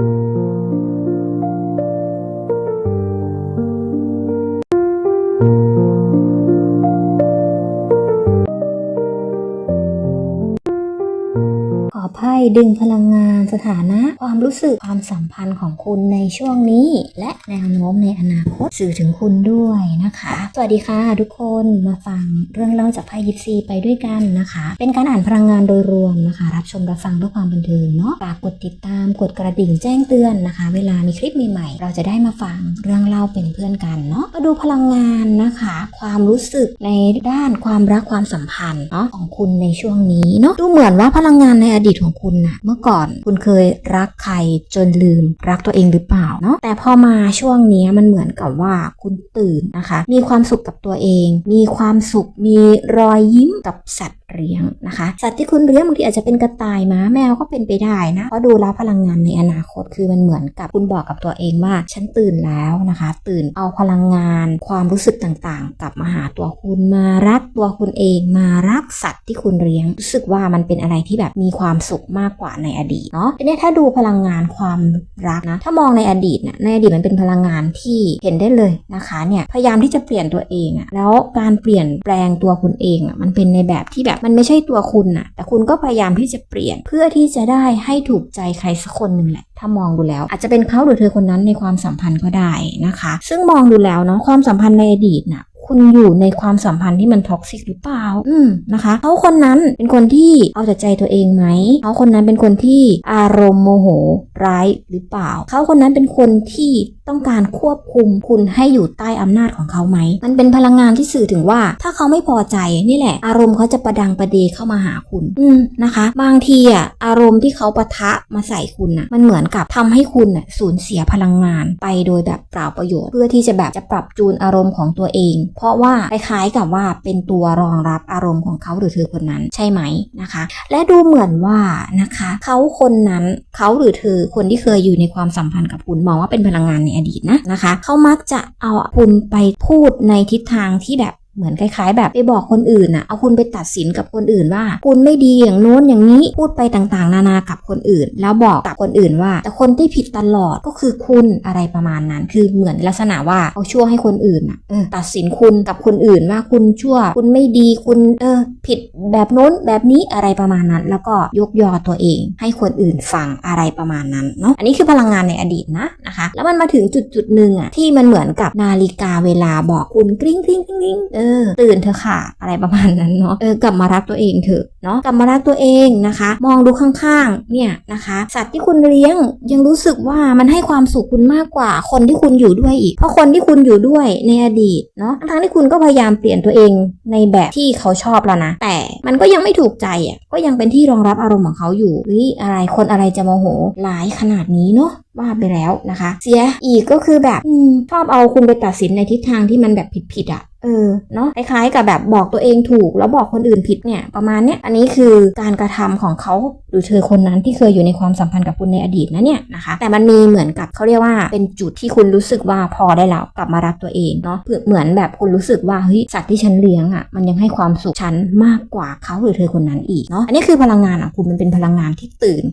ขอไพ่ดึงพลังงาน สถานะ ความรู้สึกความสัมพันธ์ของคุณในช่วงนี้ และแนวโน้มในอนาคตสื่อถึงคุณด้วยนะคะ สวัสดีค่ะทุกคนมาฟังเรื่องเล่าจากไพ่ยิปซีไปด้วยกันนะคะ เป็นการอ่านพลังงานโดยรวมนะคะ รับชมรับฟังเพื่อความบันเทิงเนาะฝากกดติดตามกดกระดิ่งแจ้งเตือนนะคะ เวลามีคลิปใหม่ๆ เราจะได้มาฟังเรื่องเล่าเป็นเพื่อนกันเนาะมาดูพลังงานนะคะ ความรู้สึกในด้านความรักความสัมพันธ์เนาะของคุณในช่วงนี้เนาะดูเหมือนว่าพลังงานในอดีตของคุณนะเมื่อก่อนคุณเคยรักใครจนลืมรักตัวเองหรือเปล่าเนาะแต่พอมาช่วงนี้มันเหมือนกับว่าคุณตื่นนะคะ มีความสุขกับตัวเอง มีความสุขมีรอยยิ้มกับสัตว์เลี้ยงนะคะ สัตว์ที่คุณเลี้ยงบางทีอาจจะเป็นกระต่ายม้าแมวก็เป็นไปได้นะเพราะดูแล้วพลังงานในอนาคตคือมันเหมือนกับคุณบอกกับตัวเองว่า ฉันตื่นแล้วนะคะ ตื่นเอาพลังงาน ความรู้สึกต่างๆ กลับมาหาตัวคุณมารักตัวคุณเองมารักสัตว์ที่คุณเลี้ยงรู้สึกว่ามันเป็นอะไรที่แบบมีความสุขมากกว่าในอดีตเนาะทีนี้ถ้าดูพลังงานความรักนะ ถ้ามองในอดีตเนี่ยในอดีตมันเป็นพลังงานที่เห็นได้เลยนะคะเนี่ยพยายามที่จะเปลี่ยนตัวเองอะแล้วการเปลี่ยนแปลงตัวคุณเองอะมันเป็นในแบบที่แบบมันไม่ใช่ตัวคุณอะแต่คุณก็พยายามที่จะเปลี่ยนเพื่อที่จะได้ให้ถูกใจใครสักคนหนึ่งแหละ ถ้ามองดูแล้ว อาจจะเป็นเขาหรือเธอคนนั้นในความสัมพันธ์ก็ได้นะคะ ซึ่งมองดูแล้วเนาะความสัมพันธ์ในอดีตน่ะ คุณอยู่ในความสัมพันธ์ที่มันท็อกซิกหรือเปล่า อืมนะคะเขาคนนั้นเป็นคนที่เอาแต่ใจตัวเองไหมเขาคนนั้นเป็นคนที่อารมณ์โมโหร้ายหรือเปล่า เขาคนนั้นเป็นคนที่ ต้องการควบคุมคุณให้อยู่ใต้อำนาจของเขาไหม มันเป็นพลังงานที่สื่อถึงว่า ถ้าเขาไม่พอใจนี่แหละ อารมณ์เขาจะประดังประเดเข้ามาหาคุณ อืมนะคะ บางทีอะอารมณ์ที่เขาปะทะมาใส่คุณน่ะ มันเหมือนกับทำให้คุณน่ะสูญเสียพลังงานไปโดยแบบเปล่าประโยชน์ เพื่อที่จะแบบจะปรับจูนอารมณ์ของตัวเอง เพราะว่าคล้ายๆกับว่าเป็นตัวรองรับอารมณ์ของเขาหรือเธอคนนั้นใช่ไหมนะคะ และดูเหมือนว่านะคะ เขาคนนั้นเขาหรือเธอคนที่เคยอยู่ในความสัมพันธ์กับคุณมองว่าเป็นพลังงานในอดีตนะนะคะ เขามักจะเอาคุณไปพูดในทิศทางที่แบบ เหมือนคล้ายๆ แบบไปบอกคนอื่นน่ะเอาคุณไปตัดสินกับคนอื่นว่า คุณไม่ดีอย่างโน้นอย่างนี้พูดไปต่างๆ นานากับคนอื่น แล้วบอกกับคนอื่นว่า แต่คนที่ผิดตลอดก็คือคุณอะไรประมาณนั้น คือเหมือนลักษณะว่าเอาชั่วให้คนอื่นน่ะออตัดสินคุณกับคนอื่นว่าคุณชั่ว คุณไม่ดีคุณเออ ผิดแบบโน้นแบบนี้อะไรประมาณนั้น แล้วก็ยกยอตัวเอง ให้คนอื่นฟังอะไรประมาณนั้นเนาะอันนี้คือพลังงานในอดีตนะนะคะ แล้วมันมาถึงจุดจุดๆหนึ่งอะที่มันเหมือนกับนาฬิกาเวลาบอกคุณกริ๊งกริ๊งกริ๊งกริ๊งเออ ตื่นเถอะค่ะ อะไรประมาณนั้นเนาะเออกลับมารักตัวเองเถอะเนาะกลับมารักตัวเองนะคะ มองดูข้างๆเนี่ยนะคะ สัตว์ที่คุณเลี้ยงยังรู้สึกว่ามันให้ความสุขคุณมากกว่าคนที่คุณอยู่ด้วยอีก เพราะคนที่คุณอยู่ด้วยในอดีตเนาะทั้งที่คุณก็พยายามเปลี่ยนตัวเองในแบบที่เขาชอบแล้วนะ แต่มันก็ยังไม่ถูกใจอะก็ยังเป็นที่รองรับอารมณ์ของเขาอยู่เฮ้ยอะไรคนอะไรจะโมโหหลายขนาดนี้เนาะว่าไปแล้วนะคะ เสียอีกก็คือแบบอชอบเอาคุณไปตัดสินในทิศทางที่มันแบบผิดๆอะ่ะเออเนาะคล้ายๆกับแบบบอกตัวเองถูกแล้วบอกคนอื่นผิดเนี่ยประมาณเนี้ยอันนี้คือการกระทำของเขาหรือเธอคนนั้นที่เคยอยู่ในความสัมพันธ์กับคุณในอดีตนะเนี่ยนะคะ แต่มันมีเหมือนกับเขาเรียกว่าเป็นจุดที่คุณรู้สึกว่าพอได้แล้วกลับมารักตัวเองเนาะเพื่อเหมือนแบบคุณรู้สึกว่าเฮ้ยสัตว์ที่ฉันเลี้ยงอะ่ะมันยังให้ความสุขฉันมากกว่าเขาหรือเธอคนนั้นอีกเนาะอันนี้คือพลังงานอะคุณมันเป็นพลังงานที่ตื่น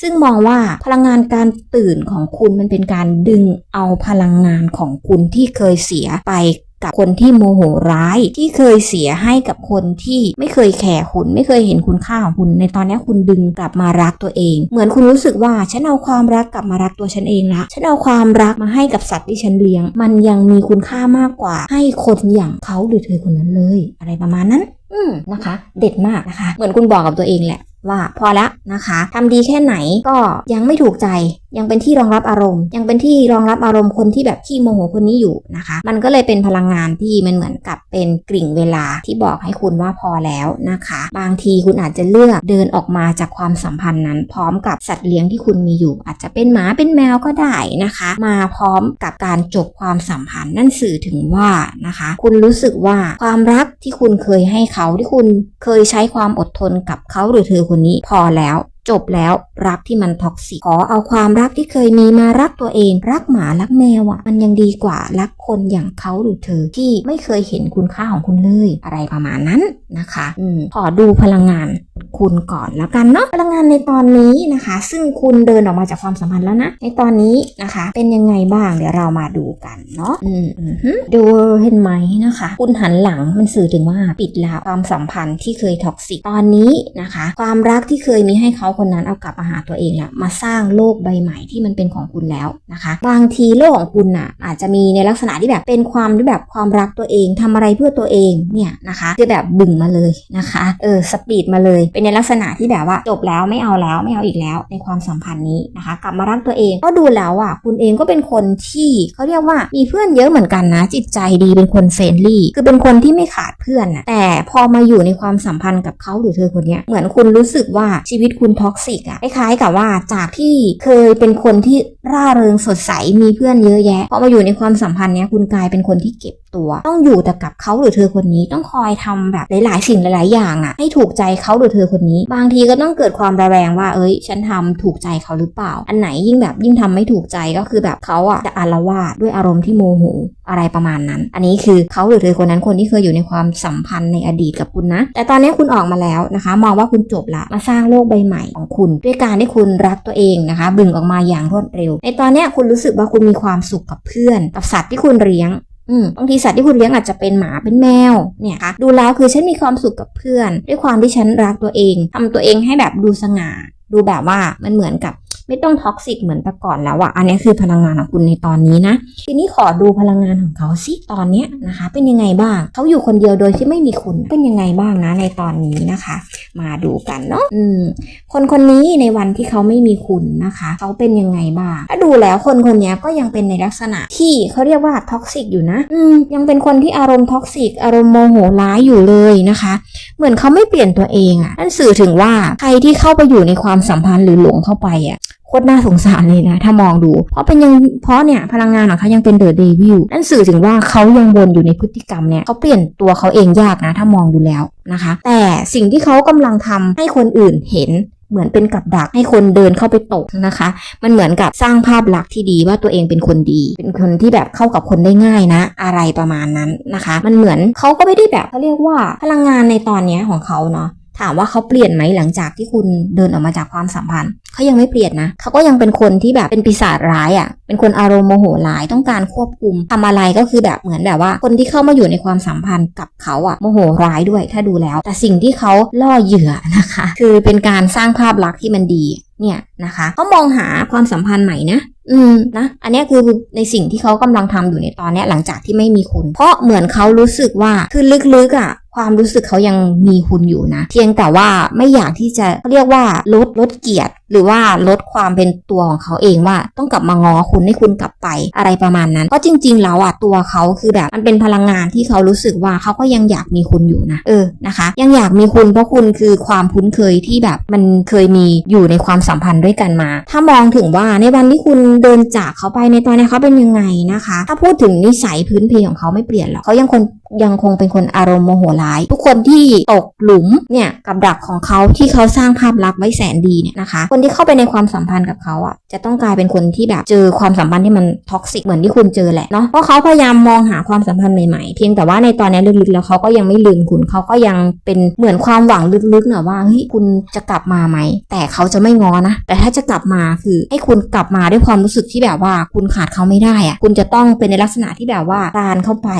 ซึ่งมองว่าพลังงานการตื่นของคุณมันเป็นการดึงเอาพลังงานของคุณที่เคยเสียไปกับคนที่โมโหร้ายที่เคยเสียให้กับคนที่ไม่เคยแคร์คุณไม่เคยเห็นคุณค่าของคุณ ในตอนนี้คุณดึงกลับมารักตัวเอง เหมือนคุณรู้สึกว่าฉันเอาความรักกลับมารักตัวฉันเองละฉันเอาความรักมาให้กับสัตว์ที่ฉันเลี้ยง มันยังมีคุณค่ามากกว่า ให้คนอย่างเขาหรือเธอคนนั้นเลย อะไรประมาณนั้น อืมนะคะ เด็ดมากนะคะ เหมือนคุณบอกกับตัวเองแหละว่าพอแล้วนะคะทำดีแค่ไหนก็ยังไม่ถูกใจ ยังเป็นที่รองรับอารมณ์ ยังเป็นที่รองรับอารมณ์คนที่แบบขี้โมโหคนนี้อยู่นะคะ มันก็เลยเป็นพลังงานที่มันเหมือนกับเป็นกริ่งเวลาที่บอกให้คุณว่าพอแล้วนะคะ บางทีคุณอาจจะเลือกเดินออกมาจากความสัมพันธ์นั้น พร้อมกับสัตว์เลี้ยงที่คุณมีอยู่ อาจจะเป็นหมาเป็นแมวก็ได้นะคะ มาพร้อมกับการจบความสัมพันธ์นั่นสื่อถึงว่านะคะ คุณรู้สึกว่าความรักที่คุณเคยให้เขาที่คุณเคยใช้ความอดทนกับเขาหรือเธอคนนี้พอแล้ว จบแล้วรักที่มันท็อกซิกขอเอาความรักที่เคยมีมารักตัวเอง รักหมารักแมวอะ่ะ มันยังดีกว่ารักคนอย่างเขาหรือเธอที่ไม่เคยเห็นคุณค่าของคุณเลย อะไรประมาณนั้นนะคะ อืมขอดูพลังงาน คุณก่อนแล้วกันเนาะพลังงานในตอนนี้นะคะ ซึ่งคุณเดินออกมาจากความสัมพันธ์แล้วนะ ในตอนนี้นะคะ เป็นยังไงบ้างเดี๋ยวเรามาดูกันเนาะอืมอือฮึดูเห็นไหมนะคะ คุณหันหลังมันสื่อถึงว่าปิดแล้วความสัมพันธ์ที่เคยท็อกซิกตอนนี้นะคะ ความรักที่เคยมีให้เขาคนนั้นเอากลับมาหาตัวเองแล้วมาสร้างโลกใบใหม่ที่มันเป็นของคุณแล้วนะคะ บางทีโลกของคุณน่ะอาจจะมีในลักษณะที่แบบเป็นความที่แบบความรักตัวเองทำอะไรเพื่อตัวเองเนี่ยนะคะคือแบบบึ่งมาเลยนะคะเออสปีดมาเลยเป็นในลักษณะที่แบบว่าจบแล้วไม่เอาแล้วไม่เอาอีกแล้ว ในความสัมพันธ์นี้นะคะ กลับมารักตัวเองก็ดูแล้วอะคุณเองก็เป็นคนที่เขาเรียกว่ามีเพื่อนเยอะเหมือนกันนะ จิตใจดีเป็นคนเฟรนลี่ คือเป็นคนที่ไม่ขาดเพื่อนนะแต่พอมาอยู่ในความสัมพันธ์กับเขาหรือเธอคนนี้เหมือนคุณรู้สึกว่าชีวิตคุณท็อกซิกอะคล้ายๆกับว่าจากที่เคยเป็นคนที่ร่าเริงสดใสมีเพื่อนเยอะแยะพอมาอยู่ในความสัมพันธ์เนี้ยคุณกลายเป็นคนที่เก็บ ตัว ต้องอยู่แต่กับเขาหรือเธอคนนี้ต้องคอยทำแบบหลาย ๆ สิ่งหลาย ๆ อย่างอะให้ถูกใจเขาหรือเธอคนนี้ บางทีก็ต้องเกิดความระแวงว่าเอ้ย ฉันทำถูกใจเขาหรือเปล่า อันไหนยิ่งแบบยิ่งทำไม่ถูกใจก็คือแบบเขาอะจะอาละวาดด้วยอารมณ์ที่โมโหอะไรประมาณนั้น อันนี้คือเขาหรือเธอคนนั้นคนที่เคยอยู่ในความสัมพันธ์ในอดีตกับคุณนะ แต่ตอนนี้คุณออกมาแล้วนะคะ มองว่าคุณจบละมาสร้างโลกใบใหม่ของคุณ ด้วยการที่คุณรักตัวเองนะคะบึงออกมาอย่างรวดเร็ว ในตอนนี้คุณรู้สึกว่าคุณมีความสุขกับเพื่อน กับสัตว์ที่คุณเลี้ยง อืมบางทีสัตว์ที่คุณเลี้ยงอาจจะเป็นหมาเป็นแมวเนี่ยค่ะดูแล้วคือฉันมีความสุขกับเพื่อน ด้วยความที่ฉันรักตัวเองทำตัวเองให้แบบดูสง่า ดูแบบว่ามันเหมือนกับ ไม่ต้องท็อกซิกเหมือนแต่ก่อนแล้วอะอันนี้คือพลังงานของคุณในตอนนี้นะ ทีนี้ขอดูพลังงานของเขาสิตอนเนี้ยนะคะ เป็นยังไงบ้าง เขาอยู่คนเดียวโดยที่ไม่มีคุณเป็นยังไงบ้างนะในตอนนี้นะคะ มาดูกันเนาะอืม คนคนนี้ในวันที่เขาไม่มีคุณนะคะ เขาเป็นยังไงบ้างถ้าดูแล้วคนคนนี้ก็ยังเป็นในลักษณะที่เขาเรียกว่าท็อกซิกอยู่นะ อืม ยังเป็นคนที่อารมณ์ท็อกซิกอารมณ์โมโหร้ายอยู่เลยนะคะ เหมือนเขาไม่เปลี่ยนตัวเองอะ่ะนั่นสื่อถึงว่าใครที่เข้าไปอยู่ในความสัมพันธ์หรือหลงเข้าไปอะ่ะ ตรน่าสงสารเลยนะ ถ้ามองดู เพราะเป็นยังเพราะเนี่ยพลังงานของเขายังเป็นเดอะเดวิลนั่นสื่อถึงว่าเขายังวนอยู่ในพฤติกรรมเนี่ยเขาเปลี่ยนตัวเขาเองยากนะ ถ้ามองดูแล้วนะคะ แต่สิ่งที่เขากำลังทำให้คนอื่นเห็นเหมือนเป็นกับดักให้คนเดินเข้าไปตกนะคะ มันเหมือนกับสร้างภาพลักษณ์ที่ดีว่าตัวเองเป็นคนดี เป็นคนที่แบบเข้ากับคนได้ง่ายนะ อะไรประมาณนั้นนะคะ มันเหมือนเขาก็ไม่ได้แบบเขาเรียกว่าพลังงานในตอนเนี้ยของเขาเนาะ ถามว่าเขาเปลี่ยนไหมหลังจากที่คุณเดินออกมาจากความสัมพันธ์เขายังไม่เปลี่ยนนะเขาก็ยังเป็นคนที่แบบเป็นปีศาจร้ายอะ่ะ เป็นคนอารมณ์โมโหร้ายต้องการควบคุมทำอะไรก็คือแบบเหมือนแบบว่า คนที่เข้ามาอยู่ในความสัมพันธ์กับเขาอะ่ะโมโหร้ายด้วยถ้าดูแล้ว แต่สิ่งที่เขาล่อเหยื่อนะคะ คือเป็นการสร้างภาพลักษณ์ที่มันดีเนี่ยนะคะเขามองหาความสัมพันธ์ใหม่นะอืมนะอันนี้คือในสิ่งที่เขากำลังทำอยู่ในตอนนี้หลังจากที่ไม่มีคุณ เพราะเหมือนเขารู้สึกว่าคือลึกๆอะ ความรู้สึกเขายังมีคุณอยู่นะ เพียงแต่ว่าไม่อยากที่จะเขาเรียกว่าลดลดเกียรติ หรือว่าลดความเป็นตัวของเขาเองว่าต้องกลับมางอคุณให้คุณกลับไปอะไรประมาณนั้นเพราะจริง ๆ แล้วอะตัวเขาคือแบบมันเป็นพลังงานที่เขารู้สึกว่าเขาก็ยังอยากมีคุณอยู่นะเออนะคะ ยังอยากมีคุณเพราะคุณคือความคุ้นเคยที่แบบมันเคยมีอยู่ในความสัมพันธ์ด้วยกันมา ถ้ามองถึงว่าในวันที่คุณเดินจากเขาไปในตอนนี้เขาเป็นยังไงนะคะ ถ้าพูดถึงนิสัยพื้นเพของเขาไม่เปลี่ยนหรอกเขายังคนยังคงเป็นคนอารมณ์โมโหร้าย ทุกคนที่ตกหลุมเนี่ยกับดักของเขาที่เขาสร้างภาพลักษณ์ไว้แสนดีเนี่ยนะคะคนที่เข้าไปในความสัมพันธ์กับเขาอะจะต้องกลายเป็นคนที่แบบเจอความสัมพันธ์ที่มันท็อกซิกเหมือนที่คุณเจอแหละเนาะเพราะเขาพยายามมองหาความสัมพันธ์ใหม่ๆ เพียงแต่ว่าในตอนนี้ลึกๆแล้วเขาก็ยังไม่ลืมคุณเขาก็ยังเป็นเหมือนความหวังลึกๆเน่ะว่าเฮ้ยคุณจะกลับมาไหม แต่เขาจะไม่งอนะ แต่ถ้าจะกลับมาคือให้คุณกลับมาด้วยความรู้สึกที่แบบว่าคุณขาดเขาไม่ได้อะคุณจะต้องเป็นในลักษณะที่แบบว่าตานเข้าไป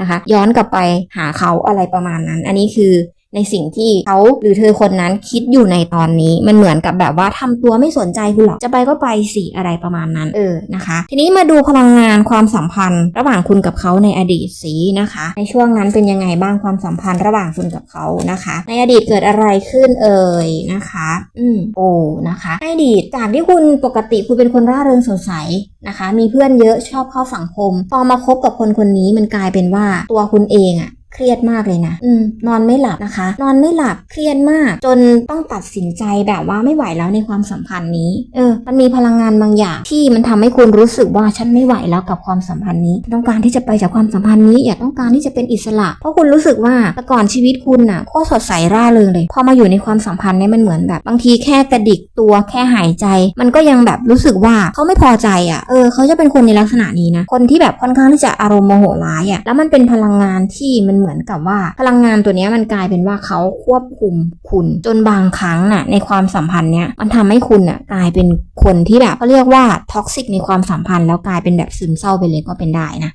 นะคะ ย้อนกลับไปหาเขาอะไรประมาณนั้น อันนี้คือ ในสิ่งที่เขาหรือเธอคนนั้นคิดอยู่ในตอนนี้ มันเหมือนกับแบบว่าทำตัวไม่สนใจคุณหรอกจะไปก็ไปสิอะไรประมาณนั้นเออนะคะ ทีนี้มาดูพลังงานความสัมพันธ์ ระหว่างคุณกับเขาในอดีตสีนะคะ ในช่วงนั้นเป็นยังไงบ้างความสัมพันธ์ระหว่างคุณกับเขานะคะ ในอดีตเกิดอะไรขึ้นเอ่ยนะคะ อืมโอ้นะคะในอดีตจากที่คุณปกติคุณเป็นคนร่าเริงสดใสนะคะ มีเพื่อนเยอะชอบเข้าสังคม พอมาคบกับคนคนนี้มันกลายเป็นว่าตัวคุณเองอะ เครียดมากเลยนะ อืม นอนไม่หลับนะคะ นอนไม่หลับ เครียดมาก จนต้องตัดสินใจแบบว่าไม่ไหวแล้วในความสัมพันธ์นี้ เออ มันมีพลังงานบางอย่าง ที่มันทำให้คุณรู้สึกว่าฉันไม่ไหวแล้วกับความสัมพันธ์นี้ ต้องการที่จะไปจากความสัมพันธ์นี้ อยากต้องการที่จะเป็นอิสระ เพราะคุณรู้สึกว่าแต่ก่อนชีวิตคุณน่ะก็สดใสร่าเริงเลย พอมาอยู่ในความสัมพันธ์เนี่ยมันเหมือนแบบ บางทีแค่กระดิกตัวแค่หายใจ มันก็ยังแบบรู้สึกว่าเขาไม่พอใจอะ เออ เขาจะเป็นคนในลักษณะนี้นะ คนที่แบบค่อนข้างที่จะอารมณ์โมโหร้ายอะ แล้วมันเป็นพลังงานที่มันเหมือนกับว่า พลังงานตัวนี้มันกลายเป็นว่าเขาควบคุมคุณ จนบางครั้งน่ะในความสัมพันธ์เนี้ยมันทำให้คุณน่ะกลายเป็นคนที่แบบเขาเรียกว่าท็อกซิกในความสัมพันธ์แล้วกลายเป็นแบบซึมเศร้าไปเลยก็เป็นได้นะ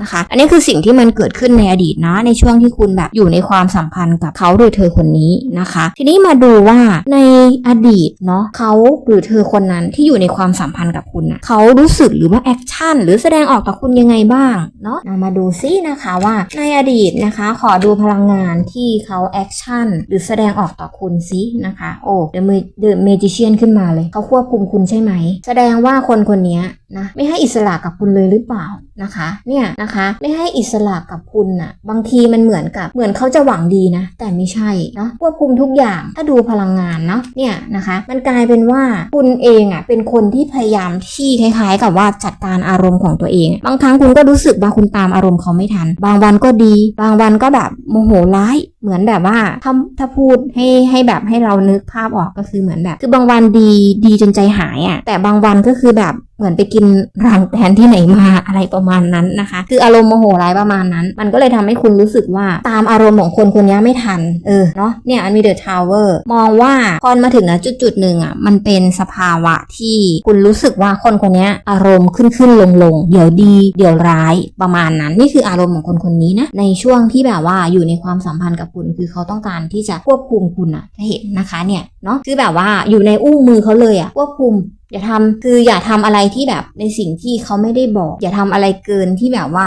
นะคะ อันนี้คือสิ่งที่มันเกิดขึ้นในอดีตนะ ในช่วงที่คุณแบบอยู่ในความสัมพันธ์กับเขาโดยเธอคนนี้นะคะ ทีนี้มาดูว่าในอดีตเนาะเขาหรือเธอคนนั้นที่อยู่ในความสัมพันธ์กับคุณน่ะเขารู้สึกหรือว่าแอคชั่นหรือแสดงออกต่อคุณยังไงบ้างเนาะมาดูซินะคะว่าในอดีตนะคะ ขอดูพลังงานที่เขาแอคชั่นหรือแสดงออกต่อคุณซินะคะ โอ้เดอะเดอะเมจิเชียนขึ้นมาเลย เขาควบคุมคุณใช่ไหม แสดงว่าคนคนนี้ นะไม่ให้อิสระกับคุณเลยหรือเปล่านะคะเนี่ยนะคะไม่ให้อิสระกับคุณน่ะบางทีมันเหมือนกับเหมือนเขาจะหวังดีนะ แต่ไม่ใช่เนาะควบคุมทุกอย่างถ้าดูพลังงานเนาะเนี่ยนะคะมันกลายเป็นว่าคุณเองอะเป็นคนที่พยายามที่คล้ายๆ กับว่าจัดการอารมณ์ของตัวเอง บางครั้งคุณก็รู้สึกว่าคุณตามอารมณ์เขาไม่ทัน บางวันก็ดี บางวันก็แบบโมโหร้าย เหมือนแบบว่าถ้าถ้าพูดให้ให้แบบให้เรานึกภาพออกก็คือเหมือนแบบ คือบางวันดีดีจนใจหายอะ่ะแต่บางวันก็คือแบบเหมือนไปกินรังแตนที่ไหนมาอะไรประมาณนั้นนะคะ คืออารมณ์โมโหร้ายประมาณนั้น มันก็เลยทำให้คุณรู้สึกว่าตามอารมณ์ของคนคนนี้ไม่ทัน เออเนาะเนี่ยอันมีเดอะทาวเวอร์มองว่าพอมาถึงนะจุดจุดหนึ่งอะมันเป็นสภาวะที่คุณรู้สึกว่าคนคนนี้อารมณ์ขึ้นขึ้นลงลงเดี๋ยวดี เดี๋ยวร้ายประมาณนั้น นี่คืออารมณ์ของคนคนนี้นะในช่วงที่แบบว่าอยู่ในความสัมพันธ์กับคุณคือเขาต้องการที่จะควบคุมคุณอะถ้าเห็นนะคะเนี่ยเนาะคือแบบว่าอยู่ในอุ้งมือเขาเลยอะควบคุมอย่าทำคืออย่าทำอะไรที่แบบในสิ่งที่เขาไม่ได้บอก อย่าทำอะไรเกินที่แบบว่า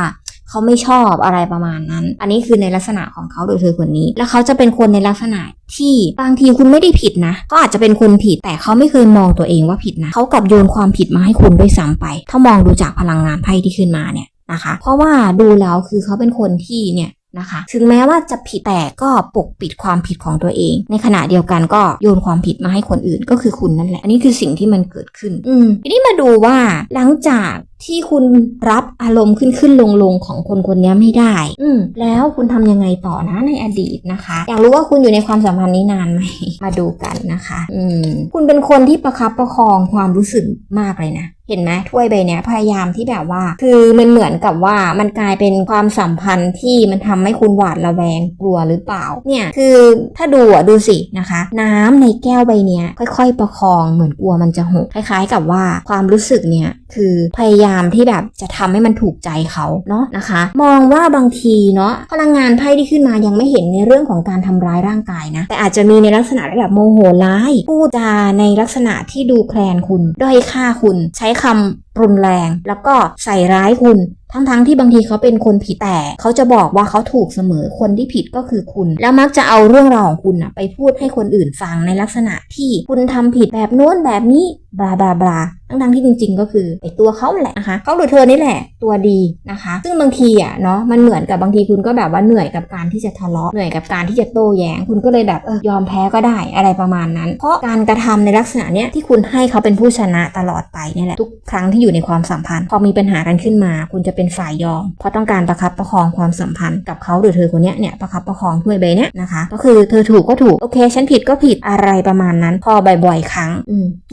เขาไม่ชอบอะไรประมาณนั้น อันนี้คือในลักษณะของเขาโดยเธอคนนี้ แล้วเขาจะเป็นคนในลักษณะที่บางทีคุณไม่ได้ผิดนะ ก็อาจจะเป็นคนผิด แต่เขาไม่เคยมองตัวเองว่าผิดนะ เขากลับโยนความผิดมาให้คุณด้วยซ้ำไป ถ้ามองดูจากพลังงานไพ่ที่ขึ้นมาเนี่ยนะคะ เพราะว่าดูแล้วคือเขาเป็นคนที่เนี่ย นะคะ ถึงแม้ว่าจะผิดแต่ก็ปกปิดความผิดของตัวเอง ในขณะเดียวกันก็โยนความผิดมาให้คนอื่นก็คือคุณนั่นแหละ อันนี้คือสิ่งที่มันเกิดขึ้น อืมทีนี้มาดูว่าหลังจากที่คุณรับอารมณ์ขึ้นขึ้นลงลงของคนคนนี้ไม่ได้ อืมแล้วคุณทำยังไงต่อนะในอดีตนะคะ อยากรู้ว่าคุณอยู่ในความสัมพันธ์นี้นานไหม มาดูกันนะคะ อืม คุณเป็นคนที่ประคับประคองความรู้สึกมากเลยนะเห็นไหมถ้วยใบเนี้ยพยายามที่แบบว่า คือมันเหมือนกับว่ามันกลายเป็นความสัมพันธ์ที่มันทำให้คุณหวาดระแวงกลัวหรือเปล่า เนี่ยคือถ้าดูอะดูสินะคะ น้ำในแก้วใบเนี้ยค่อย ๆ ประคองเหมือนกลัวมันจะหกคล้าย ๆ กับว่าความรู้สึกเนี่ยคือพยายามที่แบบจะทำให้มันถูกใจเขาเนาะนะคะ มองว่าบางทีเนาะพลังงานไพ่ที่ขึ้นมายังไม่เห็นในเรื่องของการทำร้ายร่างกายนะ แต่อาจจะมีในลักษณะระดับบโมโหร้ายพูดจาในลักษณะที่ดูแคลนคุณด้อยค่าคุณ ใช้คำ รุนแรง แล้วก็ใส่ร้ายคุณ ทั้งๆที่บางทีเขาเป็นคนผิดแต่ เขาจะบอกว่าเขาถูกเสมอคนที่ผิดก็คือคุณ แล้วมักจะเอาเรื่องราวของคุณอะไปพูดให้คนอื่นฟังในลักษณะที่คุณทำผิดแบบโน้นแบบนี้บลาบลาบลาทั้งๆที่จริง ๆ ก็คือไอตัวเขาแหละนะคะเขาหรือเธอนี่แหละตัวดีนะคะ ซึ่งบางทีอะเนาะมันเหมือนกับบางทีคุณก็แบบว่าเหนื่อยกับการที่จะทะเลาะเหนื่อยกับการที่จะโต้แย้งคุณก็เลยแบบเออยอมแพ้ก็ได้อะไรประมาณนั้น เพราะการกระทำในลักษณะเนี้ยที่คุณให้เขาเป็นผู้ชนะตลอดไปเนี่ยแหละทุกครั้งที่อยู่ในความสัมพันธ์ พอมีปัญหากันขึ้นมา คุณจะเป็นฝ่ายยอม เพราะต้องการประคับประคองความสัมพันธ์กับเขาหรือเธอคนนี้เนี่ยประคับประคองถ้วยใบเนี้ยนะคะ ก็คือเธอถูกก็ถูก โอเค ฉันผิดก็ผิดอะไรประมาณนั้น พอบ่อยๆครั้ง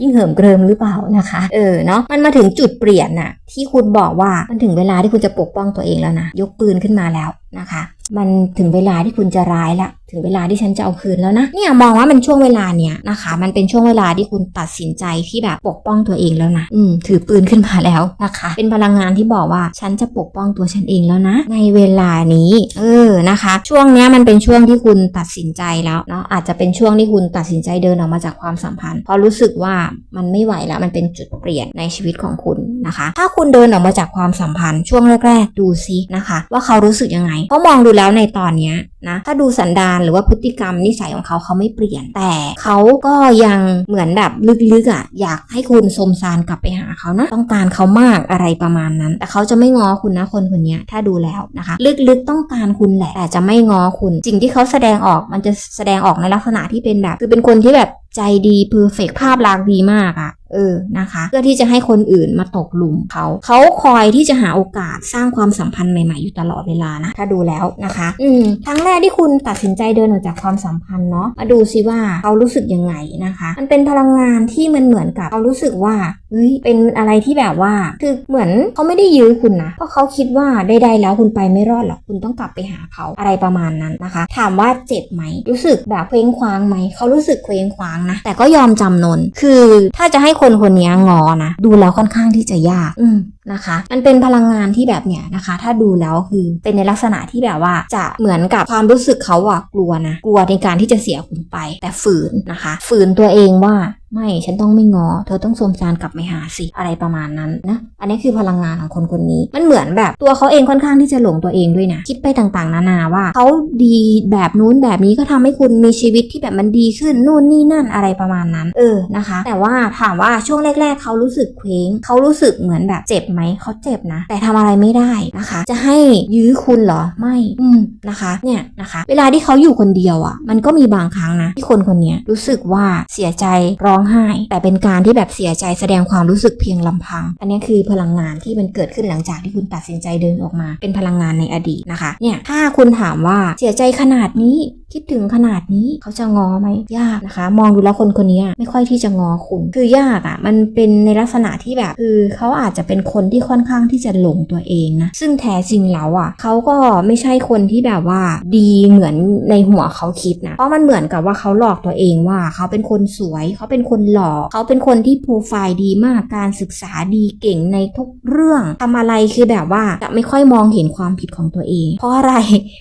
ยิ่งเหิมเกริมหรือเปล่านะคะ เออเนาะมันมาถึงจุดเปลี่ยนน่ะที่คุณบอกว่ามันถึงเวลาที่คุณจะปกป้องตัวเองแล้วนะยกปืนขึ้นมาแล้วนะคะ มันถึงเวลาที่คุณจะร้ายละ ถึงเวลาที่ฉันจะเอาคืนแล้วนะ เนี่ยมองว่ามันช่วงเวลาเนี้ยนะคะ มันเป็นช่วงเวลาที่คุณตัดสินใจที่แบบปกป้องตัวเองแล้วนะ อืม ถือปืนขึ้นมาแล้วนะคะ เป็นพลังงานที่บอกว่าฉันจะปกป้องตัวฉันเองแล้วนะ ในเวลานี้ เออ นะคะ ช่วงเนี้ยมันเป็นช่วงที่คุณตัดสินใจแล้วเนาะ อาจจะเป็นช่วงที่คุณตัดสินใจเดินออกมาจากความสัมพันธ์ เพราะรู้สึกว่ามันไม่ไหวแล้ว มันเป็นจุดเปลี่ยนในชีวิตของคุณนะคะ ถ้าคุณเดินออกมาจากความสัมพันธ์ช่วงแรก ๆ ดูซินะคะ ว่าเขารู้สึกยังไงเพราะมองดูแล้แล้วในตอนนี้นะถ้าดูสันดานหรือว่าพฤติกรรมนิสัยของเขาเขาไม่เปลี่ยน แต่เขาก็ยังเหมือนแบบลึกๆอะอยากให้คุณสมซานกลับไปหาเขานะต้องการเขามากอะไรประมาณนั้น แต่เขาจะไม่ง้อคุณนะคนคนนี้ถ้าดูแล้วนะคะ ลึกๆต้องการคุณแหละแต่จะไม่ง้อคุณสิ่งที่เขาแสดงออกมันจะแสดงออกในลักษณะที่เป็นแบบ คือเป็นคนที่แบบใจดีเพอร์เฟกภาพลักษณ์ดีมากอะ เออนะคะ เพื่อที่จะให้คนอื่นมาตกหลุมเขา เขาคอยที่จะหาโอกาสสร้างความสัมพันธ์ใหม่ๆอยู่ตลอดเวลานะถ้าดูแล้วนะคะ อืมครั้งแรกที่คุณตัดสินใจเดินออกจากความสัมพันธ์เนาะมาดูซิว่าเขารู้สึกยังไงนะคะ มันเป็นพลังงานที่มันเหมือนกับเขารู้สึกว่าเฮ้ยเป็นอะไรที่แบบว่าคือเหมือนเขาไม่ได้ยื้อคุณนะเพราะเขาคิดว่าใดๆแล้วคุณไปไม่รอดหรอกคุณต้องกลับไปหาเขาอะไรประมาณนั้นนะคะ ถามว่าเจ็บไหมรู้สึกแบบเคว้งคว้างไหมเขารู้สึกเคว้งคว้างนะแต่ก็ยอมจำนนคือถ้าจะให้คนคนนี้งอนะ ดูแล้วค่อนข้างที่จะยาก อืมนะคะ มันเป็นพลังงานที่แบบเนี้ยนะคะ ถ้าดูแล้วคือเป็นในลักษณะที่แบบว่าจะเหมือนกับความรู้สึกเขาอะกลัวนะ กลัวในการที่จะเสียคุณไป แต่ฝืนนะคะ ฝืนตัวเองว่า ไม่ฉันต้องไม่งอ เธอต้องสมซานกลับไปหาสิอะไรประมาณนั้นนะอันนี้คือพลังงานของคนคนนี้ มันเหมือนแบบตัวเขาเองค่อนข้างที่จะหลงตัวเองด้วยนะคิดไปต่างๆ นานาว่าเขาดีแบบนู้นแบบนี้ก็ทำให้คุณมีชีวิตที่แบบมันดีขึ้นนู่นนี่นั่นอะไรประมาณนั้น เออนะคะ แต่ว่าถามว่าช่วงแรก ๆ เขารู้สึกเคว้งเขารู้สึกเหมือนแบบเจ็บไหมเขาเจ็บนะ แต่ทำอะไรไม่ได้นะคะ จะให้ยื้อคุณเหรอไม่อืมนะคะเนี่ยนะคะ เวลาที่เขาอยู่คนเดียวอะ่ะ มันก็มีบางครั้งนะที่คนคนนี้รู้สึกว่าเสียใจร้องไห้ แต่เป็นการที่แบบเสียใจแสดงความรู้สึกเพียงลำพัง อันนี้คือพลังงานที่มันเกิดขึ้นหลังจากที่คุณตัดสินใจเดินออกมา เป็นพลังงานในอดีตนะคะ เนี่ย ถ้าคุณถามว่าเสียใจขนาดนี้ คิดถึงขนาดนี้เขาจะงอไหมยากนะคะ มองดูแล้วคนคนนี้ไม่ค่อยที่จะงอคุณ คือยากอะ่ะ มันเป็นในลักษณะที่แบบคือเขาอาจจะเป็นคนที่ค่อนข้างที่จะหลงตัวเองนะซึ่งแท้จริงแล้วอะ่ะเขาก็ไม่ใช่คนที่แบบว่า ดีเหมือนในหัวเขาคิดนะเพราะมันเหมือนกับว่าเขาหลอกตัวเองว่าเขาเป็นคนสวย เขาเป็นคนหล่อเขาเป็นคนที่โปรไฟล์ดีมากการศึกษาดีเก่งในทุกเรื่องทำอะไรคือแบบว่าจะไม่ค่อยมองเห็นความผิดของตัวเอง เพราะอะไร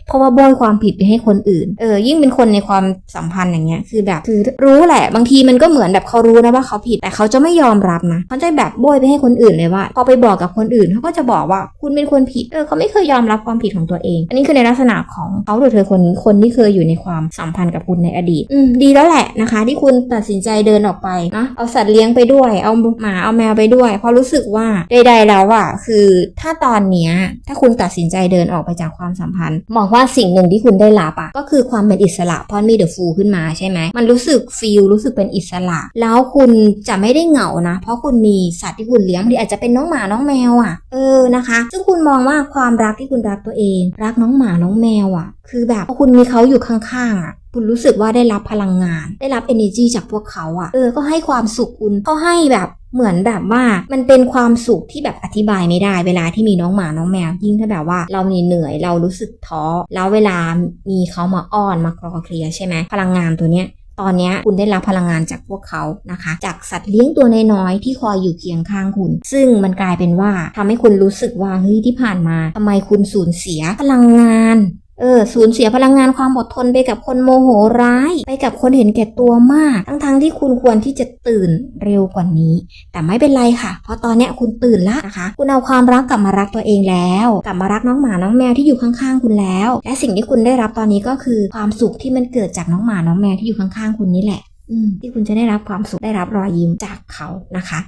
เพราะว่าโบยความผิดไปให้คนอื่นเออยิ่งเป็นคนในความสัมพันธ์อย่างเงี้ยคือแบบคือรู้แหละบางทีมันก็เหมือนแบบเขารู้นะว่าเขาผิดแต่เขาจะไม่ยอมรับนะเขาจะแบบโบยไปให้คนอื่นเลยว่าพอไปบอกกับคนอื่นเขาก็จะบอกว่าคุณเป็นคนผิดเออเขาไม่เคยยอมรับความผิดของตัวเอง อันนี้คือในลักษณะของเขาหรือเธอคนนี้คนที่เคยอยู่ในความสัมพันธ์กับคุณในอดีต อืมดีแล้วแหละนะคะ ที่คุณตัดสินใจเดินออกไปนะเอาสัตว์เลี้ยงไปด้วย เอาหมาเอาแมวไปด้วยเพราะรู้สึกว่าใดๆแล้วอะคือถ้าตอนเนี้ยถ้าคุณตัดสินใจเดินออกไปจากความสัมพันธ์มองว่าสิ่งหนึ่งที่คุณได้รับอะก็คือความเป็นอิสระเพราะมีเดอะฟูขึ้นมาใช่ไหมมันรู้สึกฟีลรู้สึกเป็นอิสระ แล้วคุณจะไม่ได้เหงานะ เพราะคุณมีสัตว์ที่คุณเลี้ยงทีอาจจะเป็นน้องหมาน้องแมวอะเออนะคะ ซึ่งคุณมองว่าความรักที่คุณรักตัวเอง รักน้องหมาน้องแมวอะคือแบบพอคุณมีเขาอยู่ข้างๆอะ คุณรู้สึกว่าได้รับพลังงาน ได้รับ energy จากพวกเขาอะเออ ก็ให้ความสุขคุณเขาให้แบบเหมือนแบบว่ามันเป็นความสุขที่แบบอธิบายไม่ได้ เวลาที่มีน้องหมาน้องแมว ยิ่งถ้าแบบว่าเราเหนื่อยเรารู้สึกท้อแล้วเวลามีเขามาอ้อนมาคลอเคลียใช่ไหมพลังงานตัวเนี้ยตอนเนี้ยคุณได้รับพลังงานจากพวกเขานะคะ จากสัตว์เลี้ยงตัวน้อยๆที่คอยอยู่เคียงข้างคุณ ซึ่งมันกลายเป็นว่าทำให้คุณรู้สึกว่าเฮ้ยที่ผ่านมาทำไมคุณสูญเสียพลังงาน เออสูญเสียพลังงานความอดทนไปกับคนโมโหร้าย ไปกับคนเห็นแก่ตัวมาก ทั้งๆที่คุณควรที่จะตื่นเร็วกว่านี้ แต่ไม่เป็นไรค่ะ เพราะตอนเนี้ยคุณตื่นละนะคะ คุณเอาความรักกลับมารักตัวเองแล้ว กลับมารักน้องหมาน้องแมวที่อยู่ข้างๆคุณแล้ว และสิ่งที่คุณได้รับตอนนี้ก็คือความสุขที่มันเกิดจากน้องหมาน้องแมวที่อยู่ข้างๆคุณนี่แหละ ที่คุณจะได้รับความสุขได้รับรอยยิ้มจากเขานะคะ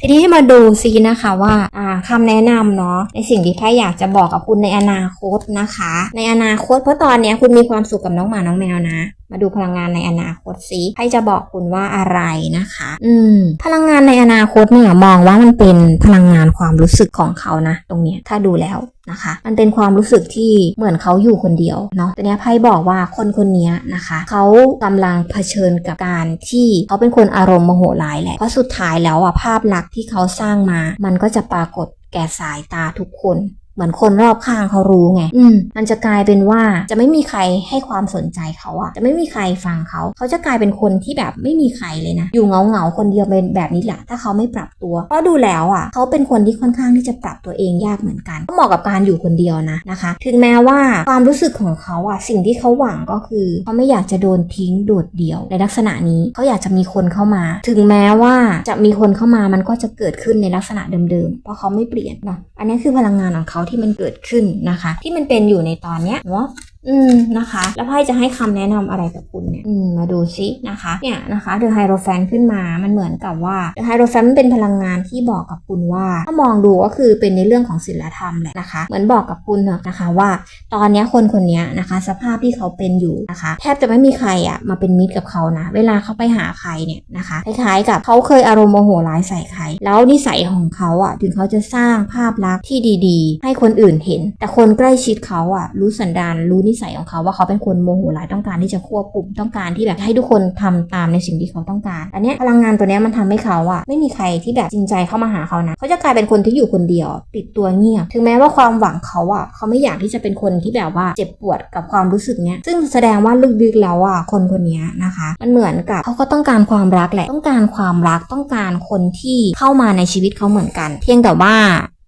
ทีนี้ให้มาดูซินะคะว่าอ่าคำแนะนำเนาะในสิ่งที่ไพ่อยากจะบอกกับคุณในอนาคตนะคะ ในอนาคตเพราะตอนเนี้ยคุณมีความสุขกับน้องหมาน้องแมวนะมาดูพลังงานในอนาคตซิไพ่จะบอกคุณว่าอะไรนะคะ อืม พลังงานในอนาคตเนี่ยมองว่ามันเป็นพลังงานความรู้สึกของเขานะ ตรงเนี้ยถ้าดูแล้ว นะคะ มันเป็นความรู้สึกที่เหมือนเขาอยู่คนเดียวเนาะแต่เนี้ยไพ่บอกว่าคนคนนี้นะคะเขากำลังเผชิญกับการที่เขาเป็นคนอารมณ์โมโหร้ายแหละเพราะสุดท้ายแล้วอะภาพลักษณ์ที่เขาสร้างมา มันก็จะปรากฏแก่สายตาทุกคน เหมือนคนรอบข้างเขารู้ไง อืม มันจะกลายเป็นว่าจะไม่มีใครให้ความสนใจเขาอะจะไม่มีใครฟังเขา เขาจะกลายเป็นคนที่แบบไม่มีใครเลยนะ อยู่เงาเงาๆคนเดียวเป็นแบบนี้แหละ ถ้าเขาไม่ปรับตัว เพราะดูแล้วอะเขาเป็นคนที่ค่อนข้างที่จะปรับตัวเองยากเหมือนกัน ก็เหมาะกับการอยู่คนเดียวนะนะคะ ถึงแม้ว่าความรู้สึกของเขาอะสิ่งที่เขาหวังก็คือเขาไม่อยากจะโดนทิ้งโดดเดี่ยว ในลักษณะนี้เขาอยากจะมีคนเข้ามา ถึงแม้ว่าจะมีคนเข้ามามันก็จะเกิดขึ้นในลักษณะเดิมๆ เพราะเขาไม่เปลี่ยนเนาะ อันนี้คือพลังงานของเขาที่มันเกิดขึ้นนะคะ ที่มันเป็นอยู่ในตอนเนี้ยเนาะ อืมนะคะ แล้วไพ่จะให้คำแนะนำอะไรกับคุณเนี่ยอืมมาดูซินะคะเนี่ยนะคะเดอะไฮโรแฟนขึ้นมามันเหมือนกับว่าเดอะไฮโรแฟนเป็นพลังงานที่บอกกับคุณว่าถ้ามองดูก็คือเป็นในเรื่องของศีลธรรมแหละนะคะ เหมือนบอกกับคุณเนะคะว่า ตอนนี้คนคนเนี้ยนะคะ สภาพที่เขาเป็นอยู่นะคะ แทบจะไม่มีใครอะมาเป็นมิตรกับเขานะ เวลาเขาไปหาใครเนี่ยนะคะคล้ายๆกับเขาเคยอารมณ์โมโหร้ายใส่ใคร แล้วนิสัยของเขาอะถึงเขาจะสร้างภาพลักษณ์ที่ดี ๆ ให้คนอื่นเห็น แต่คนใกล้ชิดเขาอะรู้สันดานรู้นิสัยของเขาว่าเขาเป็นคนโมโหร้ายต้องการที่จะควบคุมต้องการที่แบบให้ทุกคนทำตามในสิ่งที่เขาต้องการ อันนี้พลังงานตัวนี้มันทำให้เขาอะไม่มีใครที่แบบจริงใจเข้ามาหาเขานะเขาจะกลายเป็นคนที่อยู่คนเดียวติดตัวเงียบ ถึงแม้ว่าความหวังเขาอะเขาไม่อยากที่จะเป็นคนที่แบบว่าเจ็บปวดกับความรู้สึกเนี้ยซึ่งแสดงว่าลึกๆแล้วอะคนคนนี้นะคะ มันเหมือนกับเขาก็ต้องการความรักแหละต้องการความรักต้องการคนที่เข้ามาในชีวิตเขาเหมือนกัน เพียงแต่ว่า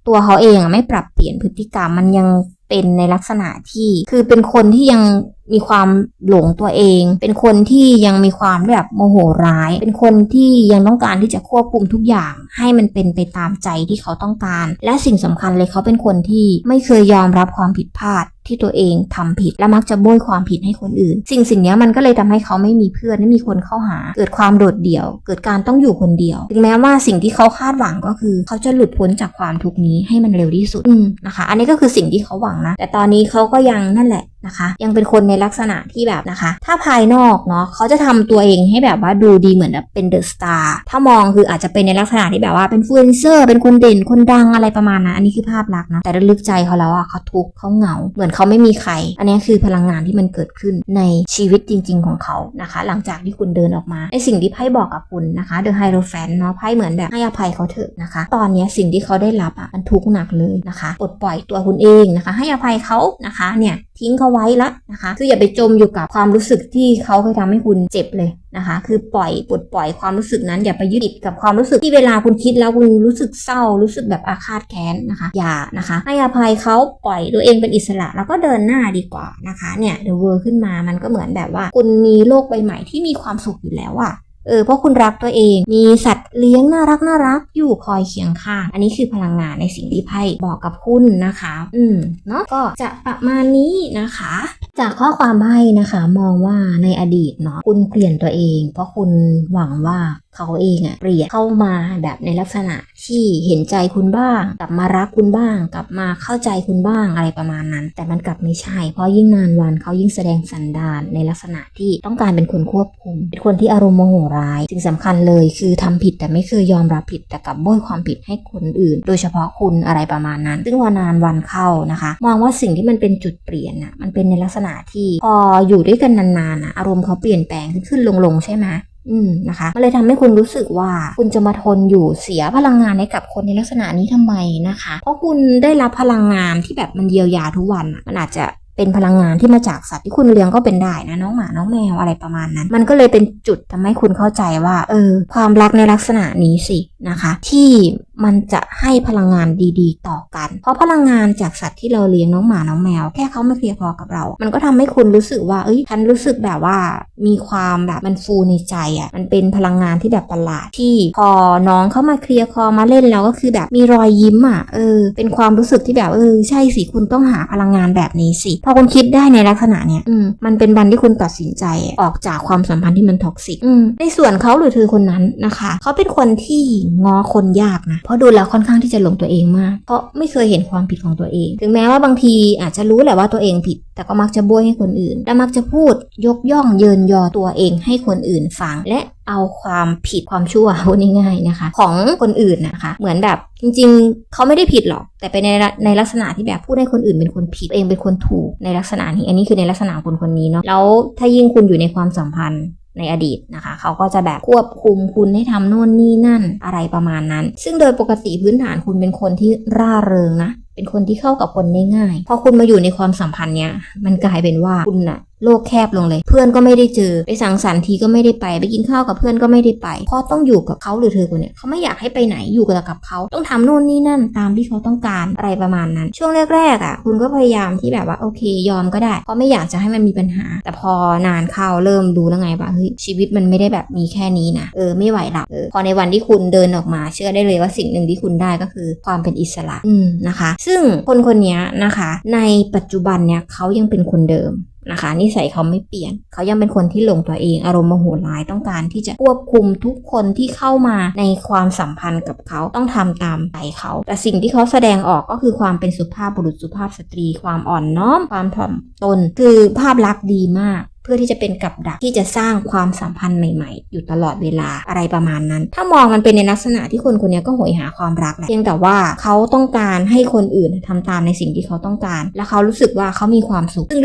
ตัวเขาเองไม่ปรับเปลี่ยนพฤติกรรมมันยัง เป็นในลักษณะที่คือเป็นคนที่ยัง มีความหลงตัวเอง เป็นคนที่ยังมีความแบบโมโหร้าย เป็นคนที่ยังต้องการที่จะควบคุมทุกอย่าง ให้มันเป็นไปตามใจที่เขาต้องการ และสิ่งสำคัญเลยเขาเป็นคนที่ไม่เคยยอมรับความผิดพลาดที่ตัวเองทำผิดและมักจะโบยความผิดให้คนอื่น สิ่งสิ่งนี้มันก็เลยทำให้เขาไม่มีเพื่อนไม่มีคนเข้าหา เกิดความโดดเดี่ยว เกิดการต้องอยู่คนเดียว ถึงแม้ว่าสิ่งที่เขาคาดหวังก็คือ เขาจะหลุดพ้นจากความทุกข์นี้ให้มันเร็วที่สุดนะคะ อันนี้ก็คือสิ่งที่เขาหวังนะ แต่ตอนนี้เขาก็ยังนั่นแหละนะคะ ยังเป็นคนในลักษณะที่แบบนะคะ ถ้าภายนอกเนาะเขาจะทำตัวเองให้แบบว่าดูดีเหมือนแบบเป็นเดอะสตาร์ถ้ามองคืออาจจะเป็นในลักษณะที่แบบว่าเป็นฟลูเอนเซอร์ เป็นคนเด่นคนดังอะไรประมาณนั้นอันนี้คือภาพลักษณ์นะแต่ลึกใจเขาแล้วอะเขาทุกข์เขาเหงา เหมือนเขาไม่มีใคร อันนี้คือพลังงานที่มันเกิดขึ้นในชีวิตจริง ๆ ของเขานะคะ หลังจากที่คุณเดินออกมาในสิ่งที่ไพ่บอกกับคุณนะคะเดอะไฮโรแฟนเนาะไพ่เหมือนแบบให้อภัยเขาเถอะนะคะ ตอนนี้สิ่งที่เขาได้รับอะมันทุกข์หนักเลยนะคะปลดปล่อยตัวคุณเองนะคะ ให้อภัยเขานะคะเนี่ย ทิ้งเขาไว้ละนะคะ คืออย่าไปจมอยู่กับความรู้สึกที่เขาเคยทำให้คุณเจ็บเลยนะคะ คือปล่อยปลดปล่อยความรู้สึกนั้น อย่าไปยึดติดกับความรู้สึกที่เวลาคุณคิดแล้วคุณรู้สึกเศร้า รู้สึกแบบอาฆาตแค้นนะคะ อย่านะคะ ให้อภัยเขาปล่อยตัวเองเป็นอิสระ แล้วก็เดินหน้าดีกว่านะคะ เนี่ยเดอะเวิร์ขึ้นมา มันก็เหมือนแบบว่า คุณมีโลกใบใหม่ที่มีความสุขอยู่แล้วอะ เออเพราะคุณรักตัวเอง มีสัตว์เลี้ยงน่ารักน่ารักอยู่คอยเคียงข้าง อันนี้คือพลังงานในสิ่งที่ไพ่บอกกับคุณนะคะ อืมเนาะก็จะประมาณนี้นะคะ จากข้อความไพ่นะคะ มองว่าในอดีตเนาะคุณเปลี่ยนตัวเอง เพราะคุณหวังว่าเขาเองอะเปลี่ยนเข้ามาแบบในลักษณะที่เห็นใจคุณบ้าง กลับมารักคุณบ้าง กลับมาเข้าใจคุณบ้างอะไรประมาณนั้น แต่มันกลับไม่ใช่ เพราะยิ่งนานวันเขายิ่งแสดงสันดานในลักษณะที่ต้องการเป็นคนควบคุม เป็นคนที่อารมณ์โมโหร้ายสิ่งสำคัญเลยคือทำผิดแต่ไม่เคยยอมรับผิดแต่กลับโบยความผิดให้คนอื่น โดยเฉพาะคุณอะไรประมาณนั้น ซึ่งพอนานวันเข้านะคะ มองว่าสิ่งที่มันเป็นจุดเปลี่ยนน่ะมันเป็นในลักษณะที่พออยู่ด้วยกันนานๆน่ะอารมณ์เขาเปลี่ยนแปลงขึ้นขึ้นลงลงๆใช่ไหม อืมนะคะมันเลยทำให้คุณรู้สึกว่าคุณจะมาทนอยู่เสียพลังงานให้กับคนในลักษณะนี้ทำไมนะคะ เพราะคุณได้รับพลังงานที่แบบมันเยียวยาทุกวันมันอาจจะ เป็นพลังงานที่มาจากสัตว์ที่คุณเลี้ยงก็เป็นได้นะน้องหมาน้องแมวอะไรประมาณนั้น มันก็เลยเป็นจุดทำให้คุณเข้าใจว่า เออ ความรักในลักษณะนี้สินะคะ ที่มันจะให้พลังงานดีๆ ต่อกัน เพราะพลังงานจากสัตว์ที่เราเลี้ยงน้องหมาน้องแมว แค่เขาไม่เคลียร์พอกับเรา มันก็ทำให้คุณรู้สึกว่าเอ้ยฉันรู้สึกแบบว่า มีความแบบมันฟูในใจอะ่ะมันเป็นพลังงานที่แบบประหลาดที่พอน้องเข้ามาเคลียร์คอมาเล่นแล้วก็คือแบบมีรอยยิ้มอะ่ะเออเป็นความรู้สึกที่แบบเออใช่สิคุณต้องหาพลังงานแบบนี้สิอคุณคิดได้ในลักษณะเนี้ยอืมมันเป็นวันที่คุณตัดสินใจออกจากความสัมพันธ์ที่มันท็อกซิกอืมในส่วนเขาหรือเธอคนนั้นนะคะ เขาเป็นคนที่ง้อคนยากนะ เพราะดูแล้วค่อนข้างที่จะหลงตัวเองมาก เพราะไม่เคยเห็นความผิดของตัวเอง ถึงแม้ว่าบางทีอาจจะรู้แหละว่าตัวเองผิด แต่ก็มักจะบ้วยให้คนอื่น และมักจะพูดยกย่องเยินยอตัวเองให้คนอื่นฟัง และ เอาความผิดความชั่วพูดง่ายๆนะคะ ของคนอื่นนะคะ เหมือนแบบจริง ๆ เขาไม่ได้ผิดหรอก แต่เป็นในในลักษณะที่แบบพูดให้คนอื่นเป็นคนผิดเองเป็นคนถูกในลักษณะนี้ อันนี้คือในลักษณะคนคนนี้เนาะแล้วถ้ายิ่งคุณอยู่ในความสัมพันธ์ในอดีตนะคะ เขาก็จะแบบควบคุมคุณให้ทำโน่นนี่นั่นอะไรประมาณนั้น ซึ่งโดยปกติพื้นฐานคุณเป็นคนที่ร่าเริงนะเป็นคนที่เข้ากับคนได้ง่าย พอคุณมาอยู่ในความสัมพันธ์เนี้ยมันกลายเป็นว่าคุณน่ะ โลกแคบลงเลย เพื่อนก็ไม่ได้เจอ ไปสังสรรค์ทีก็ไม่ได้ไป ไปกินข้าวกับเพื่อนก็ไม่ได้ไปเพราะต้องอยู่กับเขาหรือเธอคนเนี้ยเขาไม่อยากให้ไปไหนอยู่กับกับเขาต้องทำโน่นนี่นั่นตามที่เขาต้องการอะไรประมาณนั้น ช่วงแรกๆอะ คุณก็พยายามที่แบบว่าโอเคยอมก็ได้ เพราะไม่อยากจะให้มันมีปัญหา แต่พอนานเข้าเริ่มดูแล้วไงว่าเฮ้ยชีวิตมันไม่ได้แบบมีแค่นี้นะเออไม่ไหวละเออพอในวันที่คุณเดินออกมา เชื่อได้เลยว่าสิ่งหนึ่งที่คุณได้ก็คือความเป็นอิสระอืมนะคะ ซึ่งคนคนนี้นะคะ ในปัจจุบันเนี่ยเขายังเป็นคนเดิม นะคะนิสัยเขาไม่เปลี่ยน เขายังเป็นคนที่หลงตัวเองอารมณ์โมโหร้ายต้องการที่จะควบคุมทุกคนที่เข้ามาในความสัมพันธ์กับเขาต้องทำตามใจเขา แต่สิ่งที่เขาแสดงออกก็คือความเป็นสุภาพบุรุษสุภาพสตรี ความอ่อนน้อมความถ่อมตน คือภาพลักษณ์ดีมาก พื่อที่จะเป็นกับดักที่จะสร้างความสัมพันธ์ใหม่ๆ อยู่ตลอดเวลาอะไรประมาณนั้น ถ้ามองมันเป็นในลักษณะที่คนคนนี้ก็โหยหาความรักแหละเพียงแต่ว่าเขาต้องการให้คนอื่นทำตามในสิ่งที่เขาต้องการ และเขารู้สึกว่าเขามีความสุขซึ่ง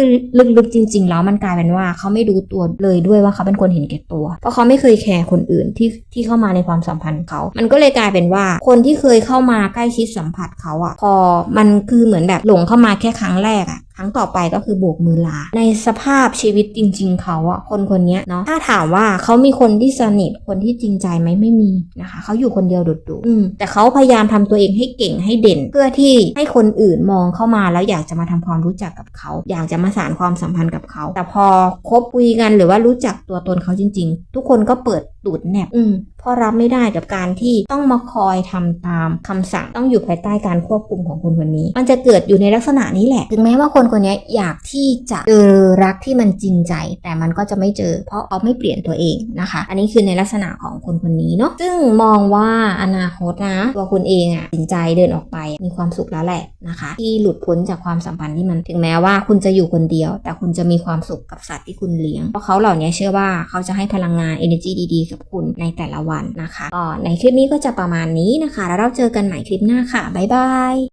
ลึกๆจริง ๆ แล้วมันกลายเป็นว่าเขาไม่รู้ตัวเลยด้วยว่าเขาเป็นคนเห็นแก่ตัว เพราะเขาไม่เคยแคร์คนอื่นที่ที่เข้ามาในความสัมพันธ์เขา มันก็เลยกลายเป็นว่าคนที่เคยเข้ามาใกล้ชิดสัมผัสเขาอะพอมันคือเหมือนแบบหลงเข้ามาแค่ครั้งแรกอะครั้งต่อไปก็คือโบกมือลา ในสภาพชีวิตจริง ๆ เขาอะคนคนเนี้ยเนาะถ้าถามว่าเขามีคนที่สนิทคนที่จริงใจไหมไม่มีนะคะเขาอยู่คนเดียวโดดๆแต่เขาพยายามทำตัวเองให้เก่งให้เด่น เพื่อที่ให้คนอื่นมองเข้ามาแล้วอยากจะมาทำความรู้จักกับเขา อยากจะมาสานความสัมพันธ์กับเขา แต่พอคบคุยกันหรือว่ารู้จักตัวตนเขาจริง ๆ ทุกคนก็เปิดตูดแนบอืม เพราะรับไม่ได้กับการที่ต้องมาคอยทำตามคำสั่งต้องอยู่ภายใต้การควบคุมของคนคนนี้ มันจะเกิดอยู่ในลักษณะนี้แหละ ถึงแม้ว่าคนคนนี้อยากที่จะเจอรักที่มันจริงใจ แต่มันก็จะไม่เจอ เพราะเขาไม่เปลี่ยนตัวเองนะคะ อันนี้คือในลักษณะของคนคนนี้เนาะซึ่งมองว่าอนาคตนะตัวคุณเองอะตัดสินใจเดินออกไปมีความสุขแล้วแหละนะคะ ที่หลุดพ้นจากความสัมพันธ์ที่มันถึงแม้ว่าคุณจะอยู่คนเดียว แต่คุณจะมีความสุขกับสัตว์ที่คุณเลี้ยงเพราะเขาเหล่านี้เชื่อว่าเขาจะให้พลังงาน energy ดีๆ กับคุณในแต่ละวันวันนะคะก็ในคลิปนี้ก็จะประมาณนี้นะคะ แล้วเราเจอกันใหม่คลิปหน้าค่ะ บ๊ายบาย